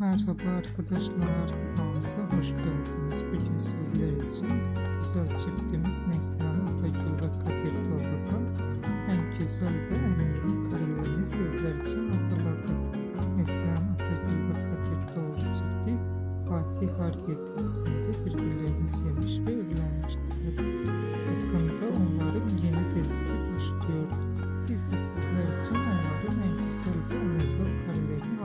Merhaba arkadaşlar, kanalımıza hoş geldiniz. Bugün sizler için güzel çiftimiz Neslihan Atagül ve Kadir Doğru'dan en güzel ve en yeni karelerini sizler için hazırladık. Neslihan Atagül ve Kadir Doğru çifti Fatih Harbiye dizisinde birbirlerini sevmiş ve evlenmişlerdi. Yakında onların yeni dizisi